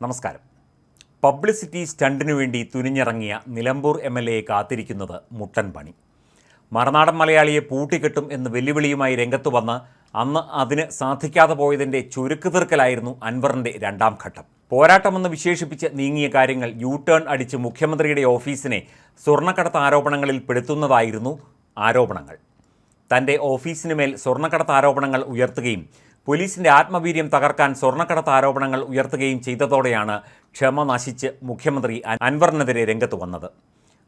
നമസ്കാരം. പബ്ലിസിറ്റി സ്റ്റണ്ടിനു വേണ്ടി തുനിഞ്ഞിറങ്ങിയ നിലമ്പൂർ എം എൽ എയെ കാത്തിരിക്കുന്നത് മുട്ടൻ പണി. മറുനാടൻ മലയാളിയെ പൂട്ടിക്കെട്ടും എന്ന് വെല്ലുവിളിയുമായി രംഗത്ത് വന്ന് അന്ന് അതിന് സാധിക്കാതെ പോയതിന്റെ ചുരുക്ക് തീർക്കലായിരുന്നു അൻവറിന്റെ രണ്ടാം ഘട്ടം. പോരാട്ടമെന്ന് വിശേഷിപ്പിച്ച് നീങ്ങിയ കാര്യങ്ങൾ യു ടേൺ അടിച്ച് മുഖ്യമന്ത്രിയുടെ ഓഫീസിനെ സ്വർണക്കടത്ത് ആരോപണങ്ങളിൽ പെടുത്തുന്നതായിരുന്നു ആരോപണങ്ങൾ. തന്റെ ഓഫീസിന് മേൽ സ്വർണക്കടത്ത് ആരോപണങ്ങൾ ഉയർത്തുകയും പോലീസിന്റെ ആത്മവീര്യം തകർക്കാൻ സ്വർണക്കടത്ത് ആരോപണങ്ങൾ ഉയർത്തുകയും ചെയ്തതോടെയാണ് ക്ഷമ നശിച്ച് മുഖ്യമന്ത്രി അൻ- അൻവറിനെതിരെ രംഗത്ത് വന്നത്.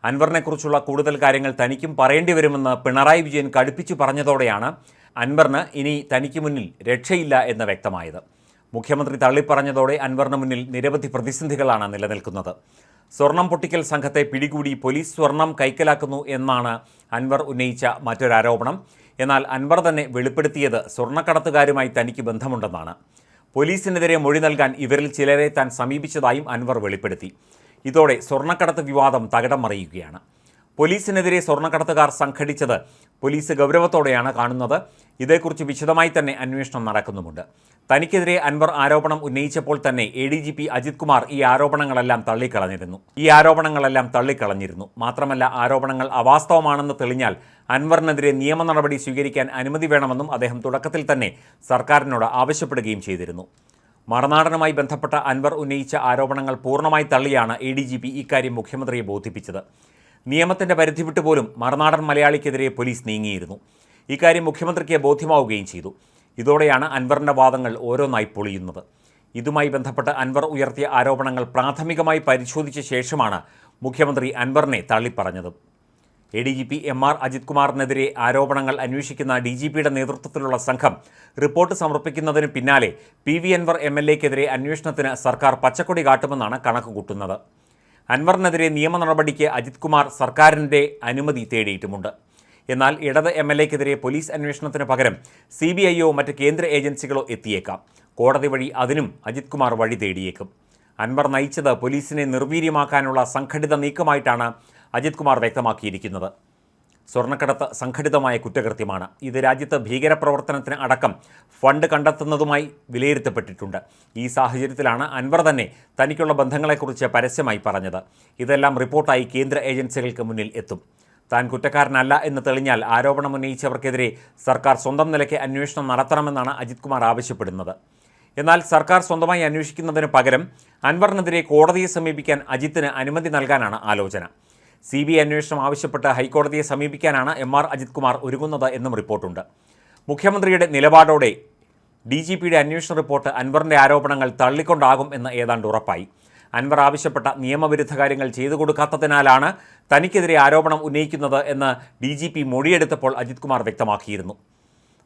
അൻവറിനെക്കുറിച്ചുള്ള കൂടുതൽ കാര്യങ്ങൾ തനിക്കും പറയേണ്ടി വരുമെന്ന് പിണറായി വിജയൻ കടുപ്പിച്ചു പറഞ്ഞതോടെയാണ് അൻവറിന് ഇനി തനിക്ക് മുന്നിൽ രക്ഷയില്ല എന്ന് വ്യക്തമായത്. മുഖ്യമന്ത്രി തള്ളിപ്പറഞ്ഞതോടെ അൻവറിന് മുന്നിൽ നിരവധി പ്രതിസന്ധികളാണ് നിലനിൽക്കുന്നത്. സ്വർണം പൊട്ടിക്കൽ സംഘത്തെ പിടികൂടി പോലീസ് സ്വർണം കൈക്കലാക്കുന്നു എന്നാണ് അൻവർ ഉന്നയിച്ച മറ്റൊരാരോപണം. എന്നാൽ അൻവർ തന്നെ വെളിപ്പെടുത്തിയത് സ്വർണക്കടത്തുകാരുമായി തനിക്ക് ബന്ധമുണ്ടെന്നാണ്. പോലീസിനെതിരെ മൊഴി നൽകാൻ ഇവരിൽ ചിലരെ താൻ സമീപിച്ചതായും അൻവർ വെളിപ്പെടുത്തി. ഇതോടെ സ്വർണക്കടത്ത് വിവാദം തകിടം മറിയുകയാണ്. പോലീസിനെതിരെ സ്വർണക്കടത്തുകാർ സംഘടിച്ചത് പോലീസ് ഗൗരവത്തോടെയാണ് കാണുന്നത്. ഇതേക്കുറിച്ച് വിശദമായി തന്നെ അന്വേഷണം നടക്കുന്നുമുണ്ട്. തനിക്കെതിരെ അൻവർ ആരോപണം ഉന്നയിച്ചപ്പോൾ തന്നെ A D G P Ajith Kumar ഈ ആരോപണങ്ങളെല്ലാം തള്ളിക്കളഞ്ഞിരുന്നു. ഈ ആരോപണങ്ങളെല്ലാം തള്ളിക്കളഞ്ഞിരുന്നു. മാത്രമല്ല ആരോപണങ്ങൾ അവാസ്തവമാണെന്ന് തെളിഞ്ഞാൽ അൻവറിനെതിരെ നിയമ നടപടി സ്വീകരിക്കാൻ അനുമതി വേണമെന്നും അദ്ദേഹം തുടക്കത്തിൽ തന്നെ സർക്കാരിനോട് ആവശ്യപ്പെടുകയും ചെയ്തിരുന്നു. മറുനാടനുമായി ബന്ധപ്പെട്ട അൻവർ ഉന്നയിച്ച ആരോപണങ്ങൾ പൂർണമായി തള്ളിയാണ് എ ഡി ജി പി ഇക്കാര്യം മുഖ്യമന്ത്രിയെ ബോധിപ്പിച്ചത്. നിയമത്തിന്റെ പരിധി വിട്ട് പോലും മറുനാടൻ മലയാളിക്കെതിരെ പോലീസ് നീങ്ങിയിരുന്നു. ഇക്കാര്യം മുഖ്യമന്ത്രിക്ക് ബോധ്യമാവുകയും ചെയ്തു. ഇതോടെയാണ് അൻവറിന്റെ വാദങ്ങൾ ഓരോന്നായി പൊളിയുന്നത്. ഇതുമായി ബന്ധപ്പെട്ട് അൻവർ ഉയർത്തിയ ആരോപണങ്ങൾ പ്രാഥമികമായി പരിശോധിച്ച ശേഷമാണ് മുഖ്യമന്ത്രി അൻവറിനെ തള്ളിപ്പറഞ്ഞത്. A D G P M R Ajith കുമാറിനെതിരെ ആരോപണങ്ങൾ അന്വേഷിക്കുന്ന ഡി ജി പിയുടെ നേതൃത്വത്തിലുള്ള സംഘം റിപ്പോർട്ട് സമർപ്പിക്കുന്നതിന് പിന്നാലെ P V Anwar M L എക്കെതിരെ അന്വേഷണത്തിന് സർക്കാർ പച്ചക്കൊടി കാട്ടുമെന്നാണ് കണക്ക് കൂട്ടുന്നത് അൻവറിനെതിരെ നിയമ നടപടിക്ക് അജിത് കുമാർ സർക്കാരിന്റെ അനുമതി തേടിയിട്ടുമുണ്ട്. എന്നാൽ ഇടത് എം എൽ എക്കെതിരെ പോലീസ് അന്വേഷണത്തിന് പകരം സി ബി ഐയോ മറ്റ് കേന്ദ്ര ഏജൻസികളോ എത്തിയേക്കാം. കോടതി വഴി അതിനും അജിത് കുമാർ വഴി തേടിയേക്കും. അൻവർ നയിച്ചത് പോലീസിനെ നിർവീര്യമാക്കാനുള്ള സംഘടിത നീക്കമായിട്ടാണ് അജിത് കുമാർ വ്യക്തമാക്കിയിരിക്കുന്നത്. സ്വർണക്കടത്ത് സംഘടിതമായ കുറ്റകൃത്യമാണ്. ഇത് രാജ്യത്ത് ഭീകരപ്രവർത്തനത്തിന് അടക്കം ഫണ്ട് കണ്ടെത്തുന്നതുമായി വിലയിരുത്തപ്പെട്ടിട്ടുണ്ട്. ഈ സാഹചര്യത്തിലാണ് അൻവർ തന്നെ തനിക്കുള്ള ബന്ധങ്ങളെക്കുറിച്ച് പരസ്യമായി പറഞ്ഞത്. ഇതെല്ലാം റിപ്പോർട്ടായി കേന്ദ്ര ഏജൻസികൾക്ക് മുന്നിൽ എത്തും. താൻ കുറ്റക്കാരനല്ല എന്ന് തെളിഞ്ഞാൽ ആരോപണം ഉന്നയിച്ചവർക്കെതിരെ സർക്കാർ സ്വന്തം നിലയ്ക്ക് അന്വേഷണം നടത്തണമെന്നാണ് അജിത് കുമാർ ആവശ്യപ്പെടുന്നത്. എന്നാൽ സർക്കാർ സ്വന്തമായി അന്വേഷിക്കുന്നതിന് പകരം അൻവറിനെതിരെ കോടതിയെ സമീപിക്കാൻ അജിത്തിന് അനുമതി നൽകാനാണ് ആലോചന. സി ബി ഐ അന്വേഷണം ആവശ്യപ്പെട്ട് ഹൈക്കോടതിയെ സമീപിക്കാനാണ് എം ആർ അജിത് കുമാർ ഒരുങ്ങുന്നത് എന്നും റിപ്പോർട്ടുണ്ട്. മുഖ്യമന്ത്രിയുടെ നിലപാടോടെ ഡി ജി പിയുടെ അന്വേഷണ റിപ്പോർട്ട് അൻവറിന്റെ ആരോപണങ്ങൾ തള്ളിക്കൊണ്ടാകും എന്ന് ഏതാണ്ട് ഉറപ്പായി. അൻവർ ആവശ്യപ്പെട്ട നിയമവിരുദ്ധ കാര്യങ്ങൾ ചെയ്തു കൊടുക്കാത്തതിനാലാണ് തനിക്കെതിരെ ആരോപണം ഉന്നയിക്കുന്നത് എന്ന് ഡി ജി പി മൊഴിയെടുത്തപ്പോൾ അജിത് കുമാർ വ്യക്തമാക്കിയിരുന്നു.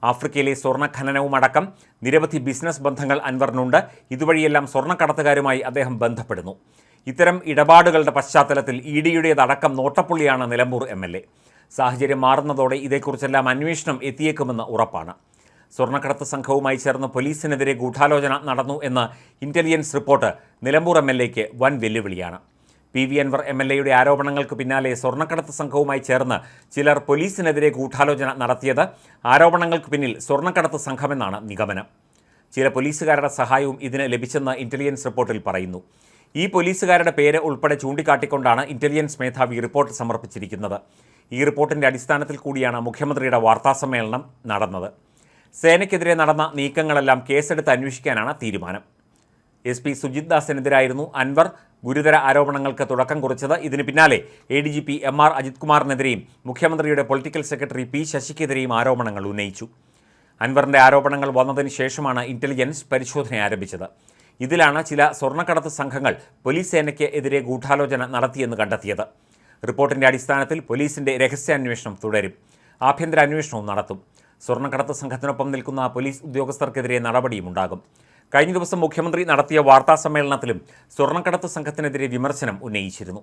ആഫ്രിക്കയിലെ സ്വർണ ഖനനവുമടക്കം നിരവധി ബിസിനസ് ബന്ധങ്ങൾ അൻവറിനുണ്ട്. ഇതുവഴിയെല്ലാം സ്വർണക്കടത്തുകാരുമായി അദ്ദേഹം ബന്ധപ്പെടുന്നു. ഇത്തരം ഇടപാടുകളുടെ പശ്ചാത്തലത്തിൽ ഇ ഡിയുടേതടക്കം നോട്ടപ്പുള്ളിയാണ് നിലമ്പൂർ എം എൽ എ. സാഹചര്യം മാറുന്നതോടെ ഇതേക്കുറിച്ചെല്ലാം അന്വേഷണം എത്തിയേക്കുമെന്ന് ഉറപ്പാണ്. സ്വർണക്കടത്ത് സംഘവുമായി ചേർന്ന് പോലീസിനെതിരെ ഗൂഢാലോചന നടന്നു എന്ന intelligence report Nilambur M L എക്ക് വൻ വെല്ലുവിളിയാണ്. P V Anwar M L എയുടെ ആരോപണങ്ങൾക്ക് പിന്നാലെ സ്വർണക്കടത്ത് സംഘവുമായി ചേർന്ന് ചിലർ പോലീസിനെതിരെ ഗൂഢാലോചന നടത്തിയത് ആരോപണങ്ങൾക്ക് പിന്നിൽ സ്വർണക്കടത്ത് സംഘമെന്നാണ് നിഗമനം. ചില പോലീസുകാരുടെ സഹായവും ഇതിന് ലഭിച്ചെന്ന് ഇന്റലിജൻസ് റിപ്പോർട്ടിൽ പറയുന്നു. ഈ പോലീസുകാരുടെ പേര് ഉൾപ്പെടെ ചൂണ്ടിക്കാട്ടിക്കൊണ്ടാണ് ഇന്റലിജൻസ് മേധാവി റിപ്പോർട്ട് സമർപ്പിച്ചിരിക്കുന്നത്. ഈ റിപ്പോർട്ടിന്റെ അടിസ്ഥാനത്തിൽ കൂടിയാണ് മുഖ്യമന്ത്രിയുടെ വാർത്താസമ്മേളനം നടന്നത്. സേനയ്ക്കെതിരെ നടന്ന നീക്കങ്ങളെല്ലാം കേസെടുത്ത് അന്വേഷിക്കാനാണ് തീരുമാനം. എസ് പി സുജിത് ദാസിനെതിരായിരുന്നു അൻവർ ഗുരുതര ആരോപണങ്ങൾക്ക് തുടക്കം കുറിച്ചത്. ഇതിന് പിന്നാലെ A D G P M R Ajith കുമാറിനെതിരെയും മുഖ്യമന്ത്രിയുടെ പൊളിറ്റിക്കൽ സെക്രട്ടറി പി ശശിക്കെതിരെയും ആരോപണങ്ങൾ ഉന്നയിച്ചു. അൻവറിന്റെ ആരോപണങ്ങൾ വന്നതിന് ശേഷമാണ് ഇന്റലിജൻസ് പരിശോധന ആരംഭിച്ചത്. ഇതിലാണ് ചില സ്വർണക്കടത്ത് സംഘങ്ങൾ പോലീസ് സേനയ്ക്ക് എതിരെ ഗൂഢാലോചന നടത്തിയെന്ന് കണ്ടെത്തിയത്. റിപ്പോർട്ടിന്റെ അടിസ്ഥാനത്തിൽ പോലീസിന്റെ രഹസ്യാന്വേഷണം തുടരും. ആഭ്യന്തര അന്വേഷണവും നടത്തും. സ്വർണക്കടത്ത് സംഘത്തിനൊപ്പം നിൽക്കുന്ന പോലീസ് ഉദ്യോഗസ്ഥർക്കെതിരെ നടപടിയും ഉണ്ടാകും. കഴിഞ്ഞ ദിവസം മുഖ്യമന്ത്രി നടത്തിയ വാർത്താ സമ്മേളനത്തിലും സ്വർണക്കടത്ത് സംഘത്തിനെതിരെ വിമർശനം ഉന്നയിച്ചിരുന്നു.